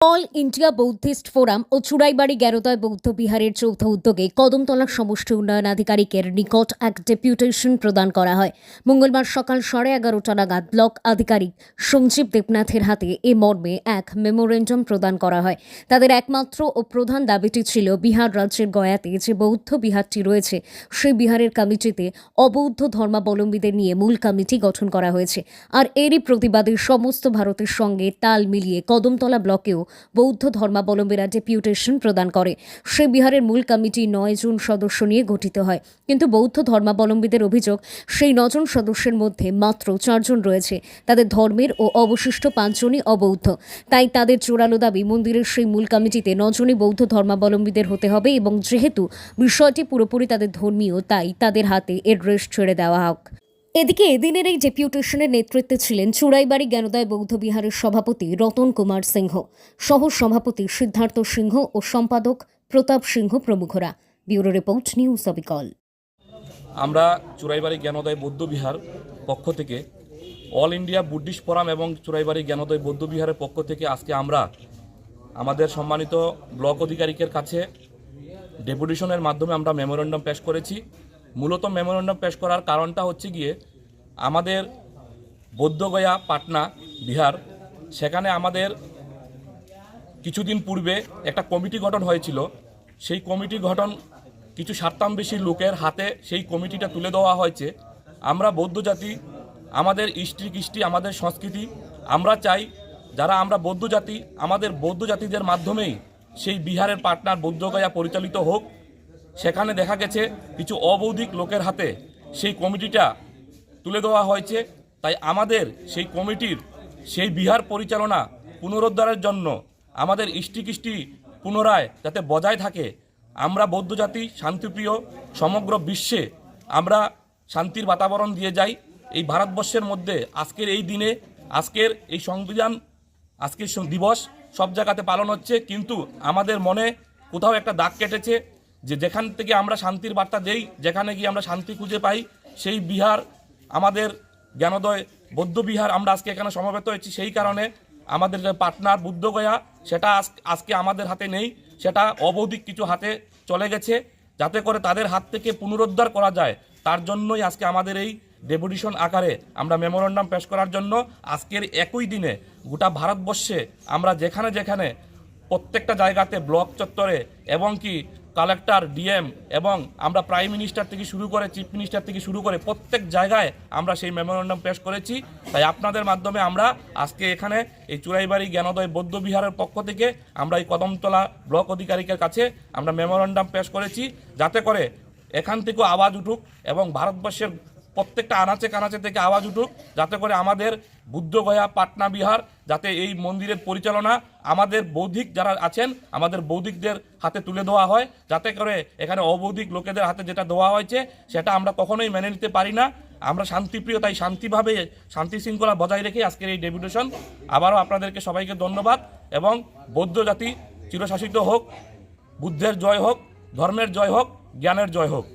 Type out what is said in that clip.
All India Buddhist forum ও চুড়াইবাড়ি গ্যারোদয় বৌদ্ধ বিহারের যৌথ উদ্যোগে কদমতলা সমষ্টি উন্নয়ন আধিকারিকের নিকট এক ডেপুটেশন প্রদান করা হয়। মঙ্গলবার সকাল সাড়ে এগারোটা নাগাদ ব্লক আধিকারিক সঞ্জীব দেবনাথের হাতে এ মর্মে এক মেমোরেন্ডাম প্রদান করা হয়। তাদের একমাত্র ও প্রধান দাবিটি ছিল বিহার রাজ্যের গয়াতে যে বৌদ্ধ বিহারটি রয়েছে, সেই বিহারের কমিটিতে অবৌদ্ধ ধর্মাবলম্বীদের নিয়ে মূল কমিটি গঠন করা হয়েছে। আর এরই প্রতিবাদে সমস্ত ভারতের সঙ্গে তাল মিলিয়ে কদমতলা ব্লকেও বৌদ্ধ ধর্মাবলম্বীরা ডেপুটেশন প্রদান করে। সে বিহারের মূল কমিটি নয় জন সদস্য নিয়ে গঠিত হয়। কিন্তু বৌদ্ধ ধর্মাবলম্বীদের অভিযোগ, সেই নজন সদস্যের মধ্যে মাত্র চারজন রয়েছে। তাদের ধর্মের ও অবশিষ্ট পাঁচজনই অবৌদ্ধ। তাই তাদের জোরালো দাবি, মন্দিরের সেই মূল কমিটিতে নজনই বৌদ্ধ ধর্মাবলম্বীদের হতে হবে এবং যেহেতু বিষয়টি পুরোপুরি তাদের ধর্মীয়, তাই তাদের হাতে এর ছেড়ে দেওয়া হোক। এদিকে এদিনের এই ডেপুটেশনের নেতৃত্বে ছিলেন চুড়াইবাড়ি জ্ঞানোদয় বৌদ্ধ বিহারের সভাপতি রতন কুমার সিংহ সহ সভাপতি সিদ্ধার্থ সিংহ ও সম্পাদক প্রতাপ সিংহ প্রমুখরা। ব্যুরো রিপোর্ট, নিউজ অবিকল। আমরা চুরাইবাড়ি জ্ঞানোদয় বৌদ্ধবিহার পক্ষ থেকে অল ইন্ডিয়া বুদ্ধিস্ট ফোরাম এবং চুরাইবাড়ি জ্ঞানোদয় বৌদ্ধবিহারের পক্ষ থেকে আজকে আমরা আমাদের সম্মানিত ব্লক অধিকারিকের কাছে ডেপুটেশনের মাধ্যমে আমরা মেমোরেন্ডাম পেশ করেছি। মূলত মেমোরেন্ডাম পেশ করার কারণটা হচ্ছে গিয়ে আমাদের বৌদ্ধগয়া পাটনা, বিহার, সেখানে আমাদের কিছুদিন পূর্বে একটা কমিটি গঠন হয়েছিল। সেই কমিটি গঠন কিছু স্বার্থান্বেষী লোকের হাতে সেই কমিটিটা তুলে দেওয়া হয়েছে। আমরা বৌদ্ধ জাতি, আমাদের ইষ্টি কৃষ্টি, আমাদের সংস্কৃতি, আমরা চাই যারা আমরা বৌদ্ধ জাতি, আমাদের বৌদ্ধ জাতিদের মাধ্যমেই সেই বিহারের পাটনার বৌদ্ধগয়া পরিচালিত হোক। সেখানে দেখা গেছে কিছু অবৌদ্ধিক লোকের হাতে সেই কমিটিটা তুলে দেওয়া হয়েছে। তাই আমাদের সেই কমিটির সেই বিহার পরিচালনা পুনরুদ্ধারের জন্য আমাদের ইষ্টিকৃষ্টি পুনরায় যাতে বজায় থাকে, আমরা বৌদ্ধ জাতি, শান্তিপ্রিয়, সমগ্র বিশ্বে আমরা শান্তির বাতাবরণ দিয়ে যাই। এই ভারতবর্ষের মধ্যে আজকের এই দিনে, আজকের এই সংবিধান, আজকের দিবস সব জায়গাতে পালন হচ্ছে। কিন্তু আমাদের মনে কোথাও একটা দাগ কেটেছে যে যেখান থেকে আমরা শান্তির বার্তা দেই, যেখানে গিয়ে আমরা শান্তি খুঁজে পাই, সেই বিহার, আমাদের জ্ঞানোদয় বৌদ্ধ বিহার আমরা আজকে এখানে সমবেত হয়েছি। সেই কারণে আমাদের যে পাটনার বুদ্ধগয়া সেটা আজ- আজকে আমাদের হাতে নেই। সেটা অবৌধিক কিছু হাতে চলে গেছে। যাতে করে তাদের হাত থেকে পুনরুদ্ধার করা যায়, তার জন্যই আজকে আমাদের এই ডেপুটেশন আকারে আমরা মেমোরেন্ডাম পেশ করার জন্য আজকের একই দিনে গোটা ভারতবর্ষে আমরা যেখানে যেখানে প্রত্যেকটা জায়গাতে ব্লক চত্বরে এবং কি কালেক্টর, ডিএম এবং আমরা প্রাইম মিনিস্টার থেকে শুরু করে চিফ মিনিস্টার থেকে শুরু করে প্রত্যেক জায়গায় আমরা সেই মেমোরেন্ডাম পেশ করেছি। তাই আপনাদের মাধ্যমে আমরা আজকে এখানে এই চুরাইবাড়ি জ্ঞানোদয় বৌদ্ধ বিহারের পক্ষ থেকে আমরা এই কদমতলা ব্লক আধিকারিকের কাছে আমরা মেমোরেন্ডাম পেশ করেছি। যাতে করে এখান থেকেও আওয়াজ উঠুক এবং ভারতবর্ষের প্রত্যেকটা আনাচে কানাচে থেকে আওয়াজ উঠুক, যাতে করে আমাদের বুদ্ধগয়া, পাটনা, বিহার, যাতে এই মন্দিরের পরিচালনা আমাদের বৌদ্ধিক যারা আছেন, আমাদের বৌদ্ধিকদের হাতে তুলে দেওয়া হয়, যাতে করে এখানে অবৌদ্ধিক লোকেদের হাতে যেটা দেওয়া হয়েছে, সেটা আমরা কখনোই মেনে নিতে পারি না। আমরা শান্তিপ্রিয়, তাই শান্তিভাবে শান্তি শৃঙ্খলা বজায় রেখে আজকের এই ডেপুটেশন। আবারও আপনাদেরকে সবাইকে ধন্যবাদ এবং বৌদ্ধ জাতি চিরশাসিত হোক, বুদ্ধের জয় হোক, ধর্মের জয় হোক, জ্ঞানের জয় হোক।